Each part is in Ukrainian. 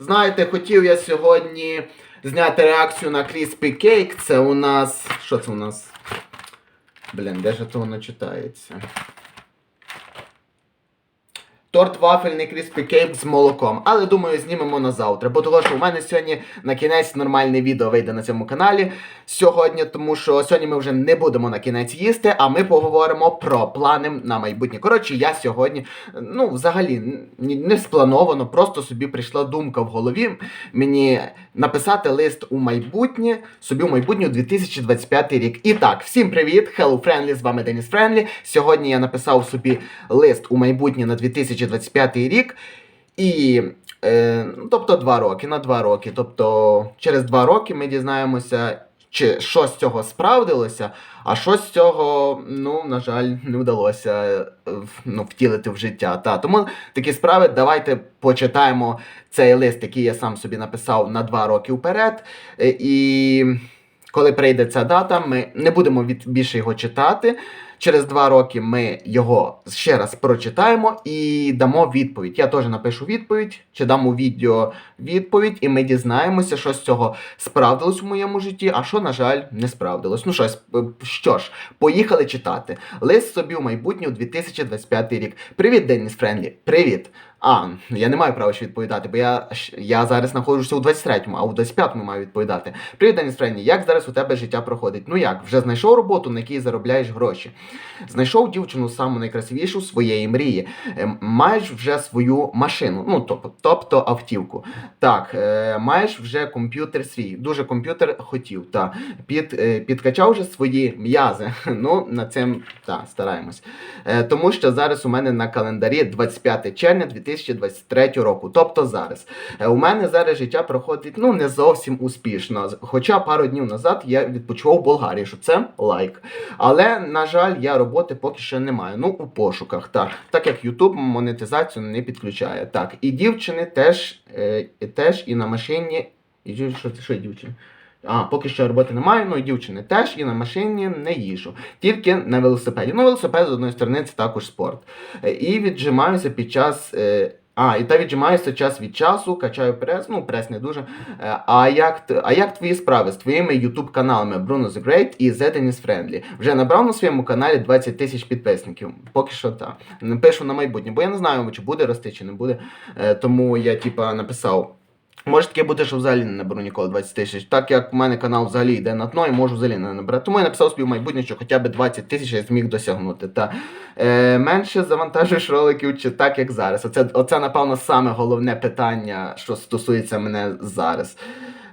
Знаєте, хотів я сьогодні зняти реакцію на Crispy Cake. Це у нас. Що це у нас? Блін, де ж то воно читається? Торт вафельний Crispy Cake з молоком. Але думаю, знімемо на завтра. Бо того, що у мене сьогодні на кінець нормальне відео вийде на цьому каналі сьогодні, тому що сьогодні ми вже не будемо на кінець їсти, а ми поговоримо про плани на майбутнє. Коротше, я сьогодні, ну, взагалі, не сплановано, просто собі прийшла думка в голові мені написати лист у майбутнє, собі у майбутнє у 2025 рік. І так, всім привіт! Hello Friendly, з вами Деніс Френлі. Сьогодні я написав собі лист у майбутнє на 2025 рік. І, е, ну, тобто, два роки, на два роки. Тобто, через два роки ми дізнаємося, чи що з цього справдилося, а що з цього, ну, на жаль, не вдалося е, ну, втілити в життя. Та, тому такі справи, давайте почитаємо цей лист, який я сам собі написав на два роки вперед. Е, І коли прийде ця дата, ми не будемо від, більше його читати. Через два роки ми його ще раз прочитаємо і дамо відповідь. Я теж напишу відповідь, чи дам у відео відповідь, і ми дізнаємося, що з цього справдилось у моєму житті, а що, на жаль, не справдилось. Ну щось, е, що ж, поїхали читати. Лист собі у майбутнє у 2025 рік. Привіт, Деніс Френлі. Привіт. А, я не маю права ще відповідати, бо я, я зараз знаходжуся у 23-му, а у 25-му маю відповідати. Привіт, Деніс Френлі, як зараз у тебе життя проходить? Ну як, вже знайшов роботу, на якій заробляєш гроші? Знайшов дівчину саму найкрасивішу своєї мрії. Е, Маєш вже свою машину, ну тобто, автівку. Так, е, маєш вже комп'ютер свій. Дуже комп'ютер хотів. Та під, е, підкачав вже свої м'язи. Ну, над цим та, стараємось. Тому що зараз у мене на календарі 25 червня 2023 року. Тобто зараз. Е, у мене зараз життя проходить ну не зовсім успішно. Хоча пару днів назад я відпочивав в Болгарії, що це лайк. Але, на жаль, я роботи поки що не маю. Ну, у пошуках, так. Так як YouTube монетизацію не підключає. Так, і дівчини теж, е, теж і на машині. І що що дівчини? А, поки що роботи немає, ну і дівчини теж і на машині не їжу. Тільки на велосипеді. Ну, велосипед, з одної сторони, це також спорт. Е, І віджимаюся під час. е, А, і та віджимаюся час від часу, качаю прес, ну прес не дуже. Е, А як, а як твої справи з твоїми YouTube каналами Bruno the Great і The Dennis Friendly? Вже набрав на своєму каналі 20 тисяч підписників. Поки що так. Напишу на майбутнє, бо я не знаю, чи буде рости, чи не буде. Тому я типа написав. Може таке бути, що взагалі не наберу ніколи 20 тисяч. Так як у мене канал взагалі йде на дно і можу взагалі не набрати. Тому я написав собі в майбутнє, що хоча б 20 тисяч я зміг досягнути. Та е, менше завантажуєш роликів чи так, як зараз. Оце, оце, напевно, саме головне питання, що стосується мене зараз.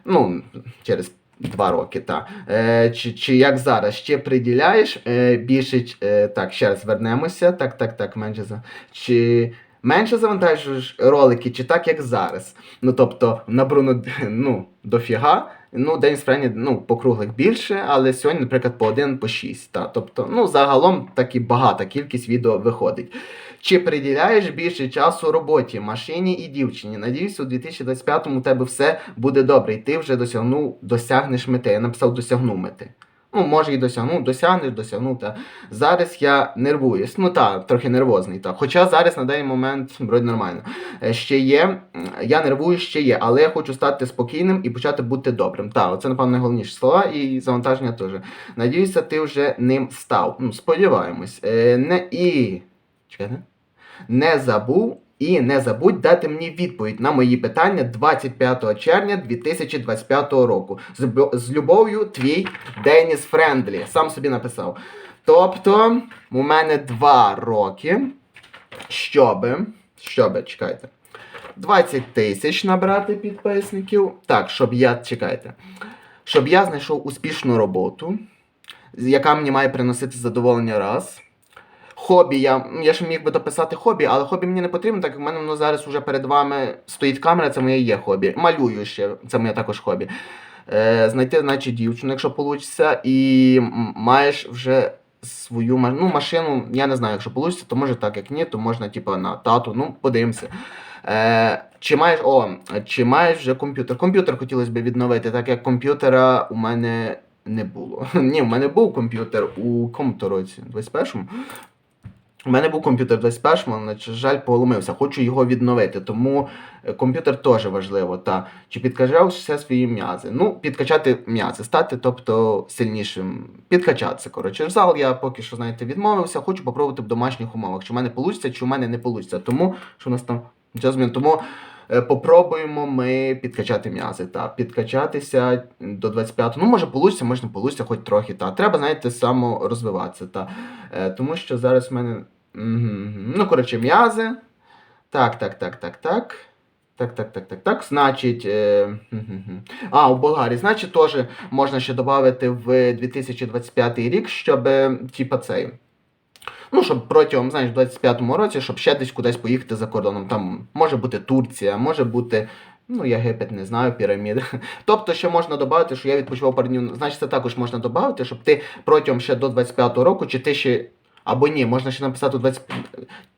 Ну, через. Два роки, так. Е, чи, чи як зараз? Ще приділяєш е, більше. Е, так, ще раз вернемося. Так, так, так, менше за. Чи менше завантажуєш ролики, чи так, як зараз? Ну, тобто, на Бруно, ну, дофіга. Ну, день спрання, ну, по круглих більше, але сьогодні, наприклад, по один, по шість. Та. Тобто, ну, загалом таки багата кількість відео виходить. Чи приділяєш більше часу роботі, машині і дівчині? Надіюсь, у 2025-му у тебе все буде добре, і ти вже досягнув, досягнеш мети. Я написав досягнув мети. Ну, може і досягнув, досягнеш, досягнув. Та. Зараз я нервуюсь. Ну так, трохи нервозний. Та. Хоча зараз на даний момент вроді нормально. Е, Ще є, я нервую, ще є, але я хочу стати спокійним і почати бути добрим. Так, це, напевно, найголовніші слова і завантаження теж. Надіюся, ти вже ним став. Ну, сподіваємось. Е, не і. Чекайте. Не забув. І не забудь дати мені відповідь на мої питання 25 червня 2025 року. З, з любов'ю, твій Деніс Френдлі. Сам собі написав. Тобто, у мене два роки, щоби, щоби, чекайте, 20 тисяч набрати підписників. Так, щоб я, чекайте, щоб я знайшов успішну роботу, яка мені має приносити задоволення раз. Хобі, я, я ще міг би дописати хобі, але хобі мені не потрібно, так як в мене воно зараз вже перед вами стоїть камера, це моє є хобі. Малюю ще, це моє також хобі. Е, знайти, значить, дівчину, якщо вийде, і маєш вже свою ну, машину, я не знаю, якщо вийде, то може так, як ні, то можна, типу, на тату, ну, подивимося. Е, чи маєш, о, чи маєш вже комп'ютер? Комп'ютер хотілося б відновити, так як комп'ютера у мене не було. Ні, в мене був комп'ютер у кому то році? 21-му? У мене був комп'ютер 21, але, на жаль, поломився. Хочу його відновити, тому е, комп'ютер теж важливо. Та чи підкачав все свої м'язи? Ну, підкачати м'язи, стати, тобто сильнішим, підкачатися. Коротше, в зал я поки що, знаєте, відмовився. Хочу попробувати в домашніх умовах. Чи в мене вийде, чи в мене не вийде. Тому що у нас там змін. Тому е, попробуємо ми підкачати м'язи. Та підкачатися до 25. Ну, може, вийде, може не вийде, хоч трохи. Та треба, знаєте, саморозвиватися. Та Е, тому що зараз в мене. Ну, коротше, м'язи. Так, так, так, так, так. Так, так, так, так, так. Значить. Е... А, у Болгарії. Значить, теж можна ще додати в 2025 рік, щоб, е, типа, цей. Ну, щоб протягом, знаєш, в 25-му році, щоб ще десь кудись поїхати за кордоном. Там може бути Турція, може бути. Ну, Єгипет, не знаю, піраміди. Тобто ще можна додати, що я відпочивав пару днів. Значить, це також можна додати, щоб ти протягом ще до 25-го року, чи ти ще. Або ні, можна ще написати у 20...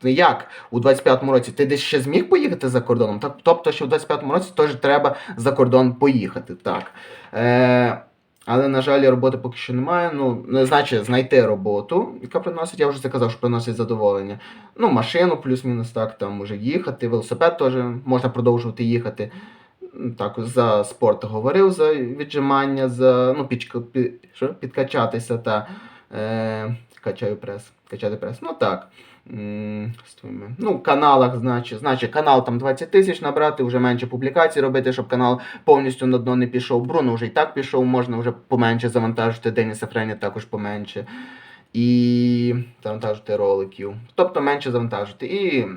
Як? У 25-му році ти десь ще зміг поїхати за кордоном? Тобто, що в 25-му році теж треба за кордон поїхати. Так. Е... Але, на жаль, роботи поки що немає. Ну, не значить знайти роботу, яка приносить, я вже заказав, що приносить задоволення. Ну, машину плюс-мінус так, там може їхати, велосипед теж можна продовжувати їхати. Так, за спорт говорив, за віджимання, за ну, підчка- пі- що? підкачатися та е, качаю прес. Качати прес. Ну так. Ну, каналах, значить, значить, канал там 20 тисяч набрати, вже менше публікацій робити, щоб канал повністю на дно не пішов. Бруно вже і так пішов, можна вже поменше завантажити. Деніса Френі також поменше. І завантажити роликів. Тобто менше завантажити. І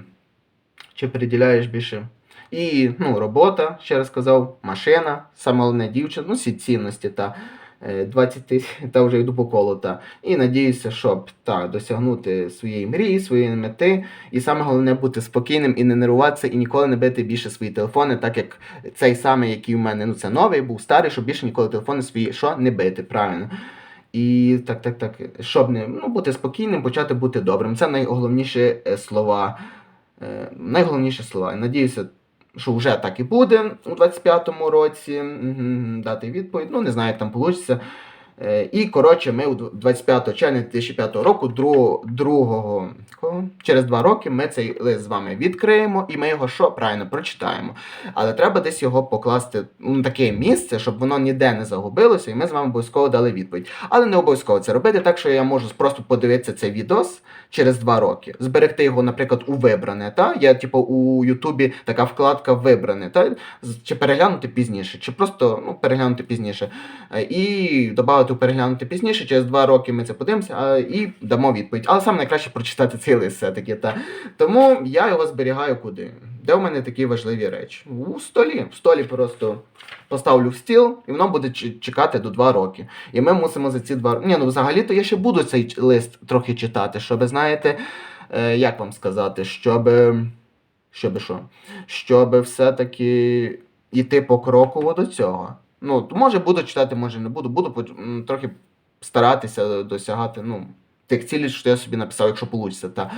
чи приділяєш більше. І ну, робота, ще раз сказав, машина, саме головне дівчина, ну, всі цінності та 20 тисяч, та вже йду по колу. Та. І надіюся, щоб так, досягнути своєї мрії, своєї мети. І саме головне бути спокійним і не нервуватися, і ніколи не бити більше свої телефони, так як цей самий, який у мене, ну це новий, був старий, щоб більше ніколи телефони свої що не бити, правильно. І так, так, так, щоб не ну, бути спокійним, почати бути добрим. Це найголовніші е, слова. Е, найголовніші слова. Надіюся, що вже так і буде у 25-му році. Дати відповідь. Ну, не знаю, як там вийде. І, коротше, ми у 25 червня 2005 року, 2, 2 через два роки, ми цей лист з вами відкриємо і ми його що правильно прочитаємо. Але треба десь його покласти ну, на таке місце, щоб воно ніде не загубилося, і ми з вами обов'язково дали відповідь. Але не обов'язково це робити, так що я можу просто подивитися цей відос через два роки, зберегти його, наприклад, у вибране. Та? Є, типу, у Ютубі така вкладка вибране, та? Чи переглянути пізніше, чи просто ну, переглянути пізніше. Е, І додати у переглянути пізніше, через два роки ми це подивимося а, і дамо відповідь. Але саме найкраще прочитати цей лист все-таки. Та. Тому я його зберігаю куди? Де в мене такі важливі речі? У столі. В столі просто поставлю в стіл, і воно буде чекати до два роки. І ми мусимо за ці два роки. Ні, ну взагалі-то я ще буду цей лист трохи читати, щоб, знаєте, е, як вам сказати, щоб. Щоб що? Щоб все-таки йти покроково до цього. Ну, може буду читати, може не буду. Буду трохи старатися досягати, ну, тих цілей, що я собі написав, якщо вийде. Та.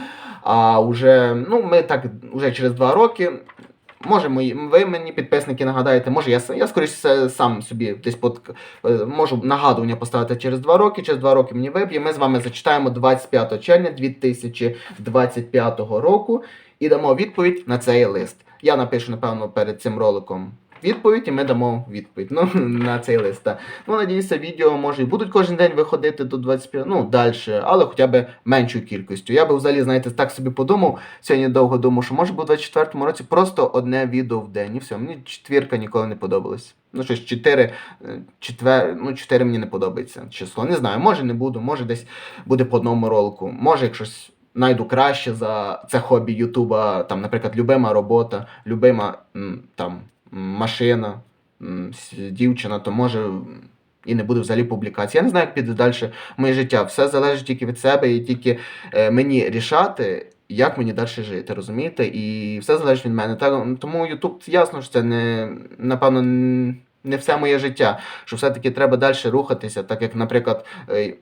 А вже, ну, ми так, вже через два роки. Може, мої, ви мені підписники нагадаєте, може я, я скоріше сам собі десь под, е, можу нагадування поставити через два роки. Через два роки мені виб'є. Ми з вами зачитаємо 25 червня 2025 року і дамо відповідь на цей лист. Я напишу, напевно, перед цим роликом відповідь, і ми дамо відповідь ну, на цей лист. Ну, надіюся, відео може і будуть кожен день виходити до 25, ну, далі, але хоча б меншою кількістю. Я би взагалі, знаєте, так собі подумав, сьогодні довго думав, що може би у 24-му році просто одне відео в день. І все. Мені четвірка ніколи не подобалась. Ну, щось 4, четвер, ну, 4 мені не подобається число. Не знаю, може не буду, може десь буде по одному ролику. Може, якщось знайду краще за це хобі Ютуба, там, наприклад, любима робота, любима там машина, дівчина, то може і не буде взагалі публікації. Я не знаю, як піде далі моє життя. Все залежить тільки від себе і тільки е, мені рішати. Як мені далі жити, розумієте? І все залежить від мене. Тому Ютуб ясно, що це не напевно не все моє життя. Що все-таки треба далі рухатися, так як, наприклад, е,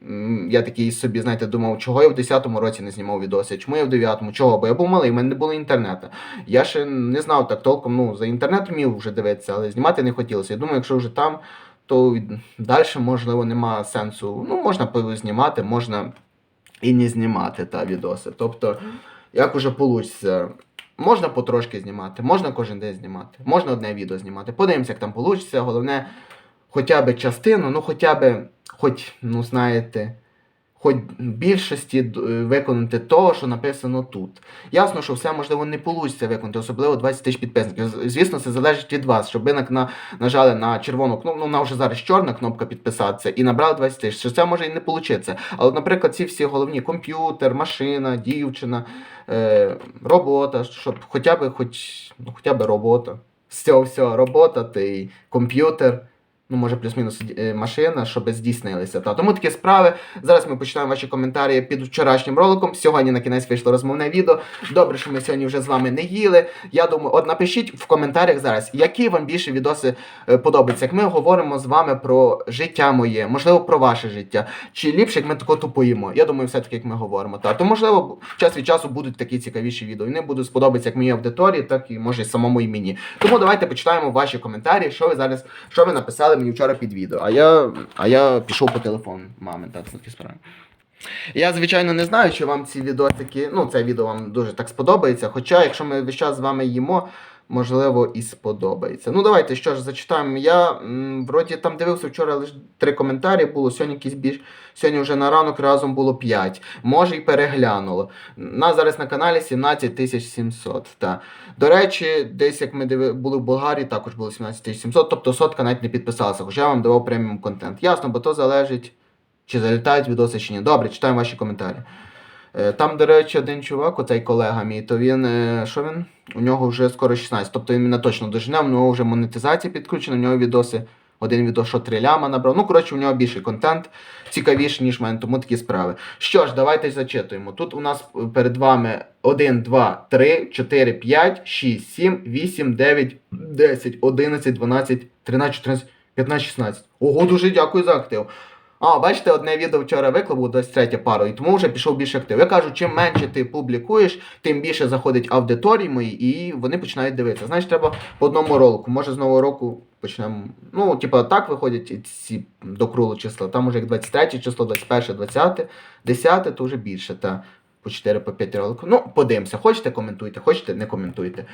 я такий собі, знаєте, думав, чого я в 10-му році не знімав відоси, чому я в 9-му, чого? Бо я був малий, в мене не було інтернету. Я ще не знав так толком, ну, за інтернет вмів вже дивитися, але знімати не хотілося. Я думаю, якщо вже там, то далі, можливо, нема сенсу. Ну, можна знімати, можна і не знімати та відоси. Тобто, як уже вийде. Можна потрошки знімати, можна кожен день знімати, можна одне відео знімати. Подивимося, як там вийде. Головне, хоча б частину, ну хоча б, хоч, ну знаєте, хоч більшості е, виконати того, що написано тут. Ясно, що все можливо не вийде виконати, особливо 20 тисяч підписників. Звісно, це залежить від вас, щоб ви на, на, нажали на червону кнопку, ну вона вже зараз чорна кнопка підписатися і набрали 20 тисяч. Що це може і не вийти. Але, наприклад, ці всі головні комп'ютер, машина, дівчина, е, робота, щоб хоча б хоч, ну, хоча б робота. З цього всього робота, та й комп'ютер. Ну, може, плюс-мінус е, машина, щоб здійснилися. Та тому такі справи. Зараз ми починаємо ваші коментарі під вчорашнім роликом. Сьогодні на кінець вийшло розмовне відео. Добре, що ми сьогодні вже з вами не їли. Я думаю, от напишіть в коментарях зараз, які вам більше відоси е, подобаються. Як ми говоримо з вами про життя моє, можливо, про ваше життя. Чи ліпше, як ми тако тупоїмо? Я думаю, все-таки як ми говоримо. Та то можливо, час від часу будуть такі цікавіші відео. І вони будуть сподобатися як моїй аудиторії, так і може самому і мені. Тому давайте почитаємо ваші коментарі, що ви зараз, що ви написали мені вчора під відео. А я, а я пішов по телефону мами, так, такі справи. Я, звичайно, не знаю, чи вам ці відосики, ну, це відео вам дуже так сподобається. Хоча, якщо ми весь час з вами їмо, можливо, і сподобається. Ну, давайте що ж зачитаємо. Я м, вроді там дивився вчора лише три коментарі було, сьогодні якісь більш. Сьогодні вже на ранок разом було 5. Може, і переглянуло. Нас зараз на каналі 17 700. Та. До речі, десь як ми диви... були в Болгарії, також було 17 700, тобто сотка навіть не підписалася, хоча я вам давав преміум контент. Ясно, бо то залежить, чи залітають відоси, чи ні. Добре, читаємо ваші коментарі. Е, Там, до речі, один чувак, оцей колега мій, то він, е, що він? У нього вже скоро 16, тобто він мене точно дожене, у нього вже монетизація підключена, у нього відоси, один відос, що 3 ляма набрав. Ну, коротше, у нього більший контент, цікавіший, ніж в мене, тому такі справи. Що ж, давайте зачитуємо. Тут у нас перед вами 1, 2, 3, 4, 5, 6, 7, 8, 9, 10, 11, 12, 13, 14, 15, 16. Ого, дуже дякую за актив. А, бачите, одне відео вчора виклав, було 23 пару, і тому вже пішов більше актив. Я кажу, чим менше ти публікуєш, тим більше заходить аудиторії мої, і вони починають дивитися. Знаєш, треба по одному ролику. Може з нового року почнемо. Ну, типа, так виходять ці до крулу числа. Там уже як 23 число, 21, 20, 10, то вже більше. Та по 4 по 5 роликів. Ну, подивимося. Хочете, коментуйте, хочете, не коментуйте.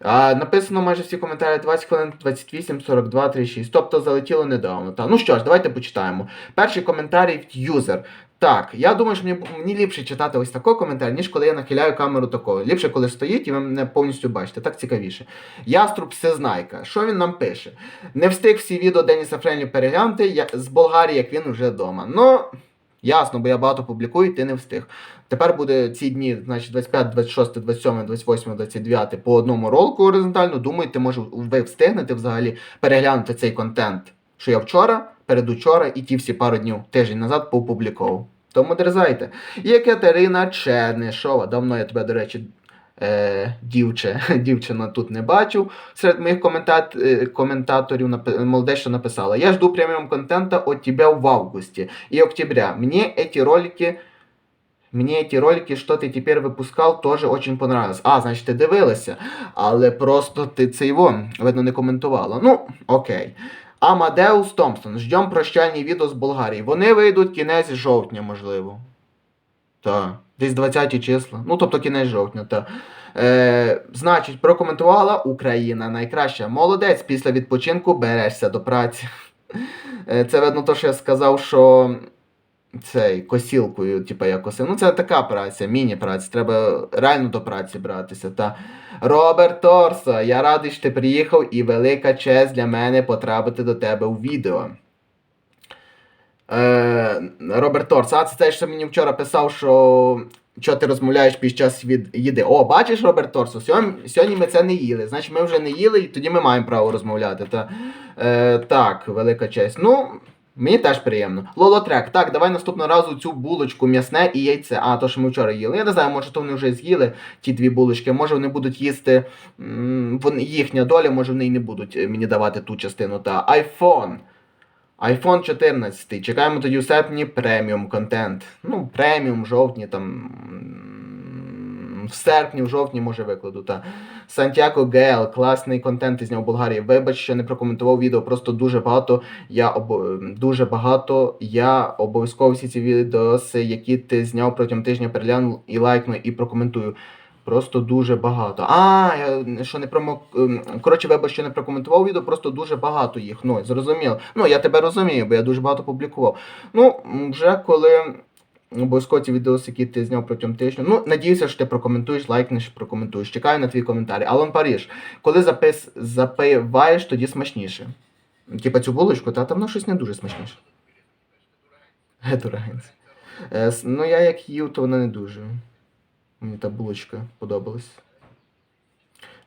А, написано майже всі коментарі 20 хвилин, 28, 42, 36. Тобто залетіло недавно. Та. Ну що ж, давайте почитаємо. Перший коментарій від юзер. Так, я думаю, що мені, мені ліпше читати ось такий коментар, ніж коли я нахиляю камеру такого. Ліпше, коли стоїть і ви мене повністю бачите. Так цікавіше. Яструб Всезнайка. Що він нам пише? Не встиг всі відео Деніса Френлі переглянути я, з Болгарії, як він вже вдома. Ну, ясно, бо я багато публікую, ти не встиг. Тепер буде ці дні, значить, 25, 26, 27, 28, 29 по одному ролику горизонтально. Думаєте, може, ви встигнете взагалі переглянути цей контент, що я вчора, передучора і ті всі пару днів тиждень назад поопубліковував. Тому дерзайте. І Катерина Чернишова. Давно я тебе, до речі, е, дівче, дівчина тут не бачив. Серед моїх коментат, е, коментаторів молоде, що написала. Я жду премиум контента от тебя в августе и октября. Мне эти ролики Мені ті ролики, що ти тепер випускав, теж очень понравилось. А, значить, ти дивилася. Але просто ти це його, видно, не коментувала. Ну, окей. Амадеус Томпсон. Ждем прощальні відео з Болгарії. Вони вийдуть кінець жовтня, можливо. Так. Десь 20 числа. Ну, тобто кінець жовтня, так. Е, значить, прокоментувала Україна найкраща. Молодець, після відпочинку берешся до праці. Е, Це видно, то, що я сказав, що цей косілкою, типу, я косив. Ну, це така праця, міні-праця. Треба реально до праці братися. Та. Роберт Торсо, я радий, що ти приїхав, і велика честь для мене потрапити до тебе у відео. Е, Роберт Торсо, а це те, що мені вчора писав, що. Що ти розмовляєш під час від їди? О, бачиш, Роберт Торсо, сьогодні, ми це не їли. Значить, ми вже не їли, і тоді ми маємо право розмовляти. Та, е, так, велика честь. Ну, Мені теж приємно. Лолотрек, так, давай наступного разу цю булочку м'ясне і яйце. А, то, що ми вчора їли. Я не знаю, може то вони вже з'їли ті дві булочки, може вони будуть їсти їхня доля, може вони і не будуть е, мені давати ту частину. Та iPhone. iPhone 14. Чекаємо тоді у серпні преміум контент. Ну, преміум, жовтні, там. в серпні, в жовтні, може, викладу. Та. Сантьяко ГЛ, класний контент ти зняв в Болгарії. Вибач, що не прокоментував відео, просто дуже багато. Я обо... дуже багато. Я обов'язково всі ці відоси, які ти зняв протягом тижня, перегляну і лайкну, і прокоментую. Просто дуже багато. А, що не промо... ем, Коротше, вибач, що не прокоментував відео, просто дуже багато їх. Ну, зрозуміло. Ну, я тебе розумію, бо я дуже багато публікував. Ну, вже коли обов'язково ці відеоси, які ти зняв протягом тижня. Ну, надіюся, що ти прокоментуєш, лайкнеш, прокоментуєш. Чекаю на твій коментар. Алон Паріж, коли запис... запиваєш, тоді смачніше. Типа цю булочку, та там ну, щось не дуже смачніше. Гетурагенці. Е, ну, я як їв, то вона не дуже. Мені та булочка подобалась.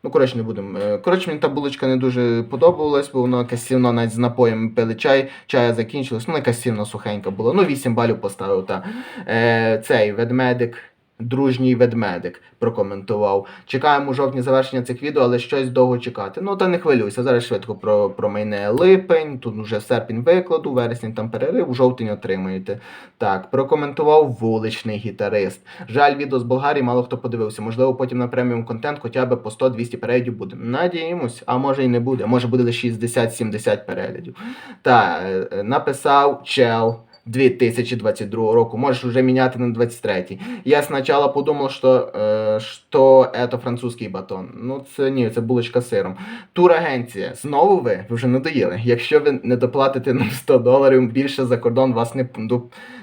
Ну, коротше, не будемо. Е, Коротше, мені та булочка не дуже подобалась, бо вона якась навіть з напоєм пили чай, чая закінчилось. Ну, якась сівна сухенька була. Ну, 8 балів поставив. Та. Е, цей ведмедик, дружній ведмедик, прокоментував. Чекаємо у жовтні завершення цих відео, але щось довго чекати. Ну, та не хвилюйся. Зараз швидко про, про мене липень, тут вже серпень викладу, вересень там перерив, жовтень отримаєте. Так, прокоментував вуличний гітарист. Жаль, відео з Болгарії мало хто подивився. Можливо, потім на преміум контент хоча б по 100-200 переглядів буде. Надіємось, а може і не буде. Може буде лише 60-70 переглядів. Та, е, е, написав чел. 2022 року, можеш вже міняти на 23. Я спочатку подумав, що, е, що це французький батон. Ну, це ні, це булочка з сиром. Турагенція. Знову ви? Ви вже надоїли. Якщо ви не доплатите нам 100 доларів, більше за кордон вас не,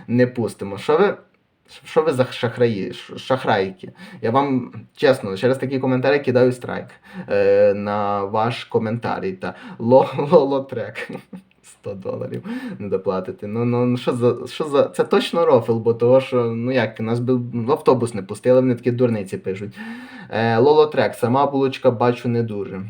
не пустимо. Що ви? Що ви за шахраї, шахрайки? Я вам чесно, через такі коментарі кидаю страйк е, на ваш коментарій. Та ло- лолотрек. 100 доларів не доплатити. Ну, ну ну, що за що за це точно рофл, бо того, що ну як нас би в автобус не пустили, вони такі дурниці пишуть. Е, лолотрек, сама булочка бачу не дуже.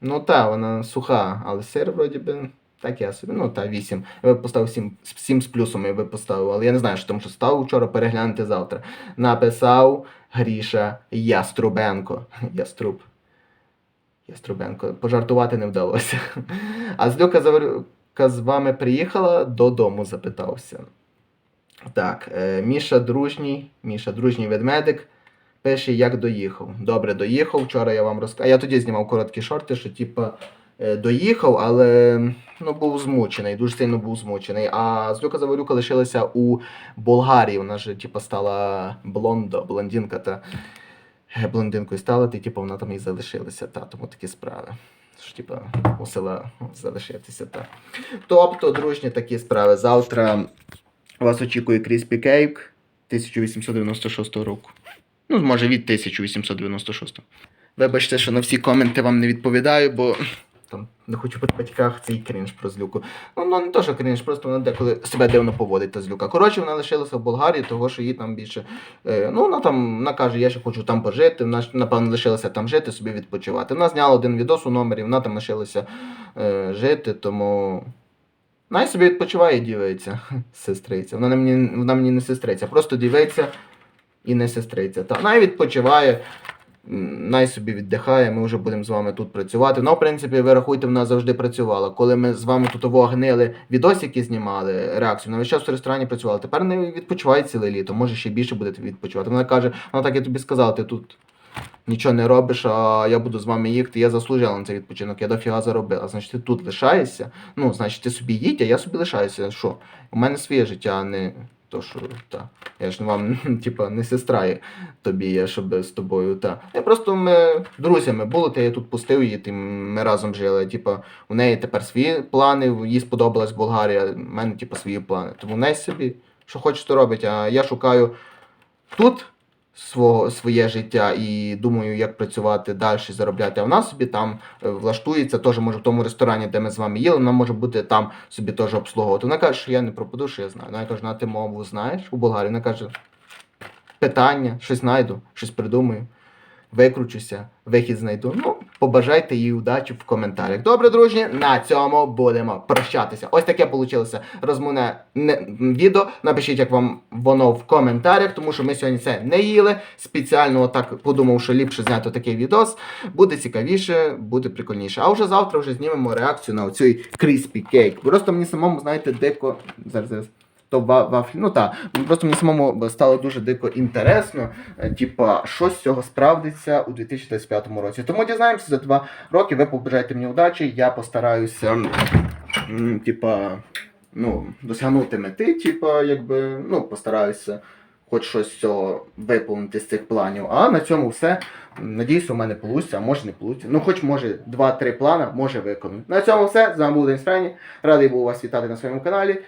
Ну та, вона суха, але сир вроді би. Так я собі, ну та 8. Я би поставив 7, 7 з плюсом, я би поставив, але я не знаю, що там що став вчора, переглянути завтра. Написав Гріша Яструбенко. Яструб. Яструбенко. Пожартувати не вдалося. А Злюка Заварюка з вами приїхала додому, запитався. Так, е, Міша дружній, Міша дружній ведмедик. Пише, як доїхав. Добре, доїхав. Вчора я вам розказав. Я тоді знімав короткі шорти, що типа е, доїхав, але ну, був змучений, дуже сильно був змучений. А Злюка Заварюка лишилася у Болгарії. Вона ж типа стала блондо, блондинка та е, блондинкою стала, ти типу, вона там і залишилася. Та, тому такі справи. Що, типа, мусила залишитися. так. Тобто, дружні такі справи. Завтра вас очікує Кріспі Кейк 1896 року. Ну, може, від 1896. Вибачте, що на всі коменти вам не відповідаю, бо там не хочу по батьках цей крінж про злюку. Ну, ну не то, що крінж, просто вона деколи себе дивно поводить та злюка. Коротше, вона лишилася в Болгарії, того що їй там більше. Е, ну, вона там вона каже, я ще хочу там пожити. Вона напевно лишилася там жити, собі відпочивати. Вона зняла один відос у номері, вона там лишилася е, жити, тому. Най собі відпочиває і дівається, сестриця. Вона, мені, вона мені не сестриця, просто дівається і не сестриця. Та най відпочиває, най собі віддихає, ми вже будемо з вами тут працювати. Ну, в принципі, ви рахуйте, вона завжди працювала. Коли ми з вами тут гнили відосики знімали, реакцію, на весь час в ресторані працювала. Тепер не відпочиває ціле літо, може ще більше будете відпочивати. Вона каже, вона так я тобі сказала, ти тут. Нічого не робиш, а я буду з вами їхати. Я заслужила на цей відпочинок, я дофіга заробила. Значить, ти тут лишаєшся. Ну, значить, ти собі їдь, а я собі лишаюся. Що? У мене своє життя, а не то, що та. Я ж вам, типа, не сестра тобі, я щоб з тобою. Та. Я просто ми друзями були, та я тут пустив її, ти ми разом жили. Типа, у неї тепер свої плани, їй сподобалась Болгарія, в мене, типа, свої плани. Тому не собі, що хочеш, то робить. А я шукаю тут своє життя і думаю, як працювати далі, заробляти. А вона собі там е, влаштується, теж може в тому ресторані, де ми з вами їли, вона може бути там собі теж обслуговувати. Вона каже, що я не пропаду, що я знаю. Вона каже, на ти мову знаєш у Болгарії. Вона каже, питання, щось знайду, щось придумаю. Викручуся, вихід знайду. Ну, побажайте їй удачі в коментарях. Добре, дружні, на цьому будемо прощатися. Ось таке вийшло розмовне відео. Напишіть, як вам воно в коментарях, тому що ми сьогодні це не їли. Спеціально так подумав, що ліпше зняти такий відос. Буде цікавіше, буде прикольніше. А вже завтра вже знімемо реакцію на оцей кріспі кейк. Просто мені самому, знаєте, дико. Зараз, зараз. То ва- вафлі. Ну так, просто мені самому стало дуже дико інтересно, е, типа, що з цього справдиться у 2025 році. Тому дізнаємося за два роки. Ви побажаєте мені удачі, я постараюся, типа, ну, досягнути мети, типа, якби, ну, постараюся хоч щось цього виповнити з цих планів. А на цьому все. Надіюсь, у мене вийде, а може не вийде. Ну, хоч може 2-3 плани, може виконати. На цьому все. З вами був День Френі. Радий був вас вітати на своєму каналі.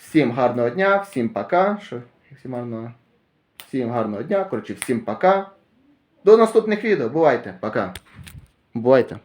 Всім гарного дня, всім пока. Що? Всім гарного. Всім гарного дня. Коротше, всім пока. До наступних відео. Бувайте. Пока. Бувайте.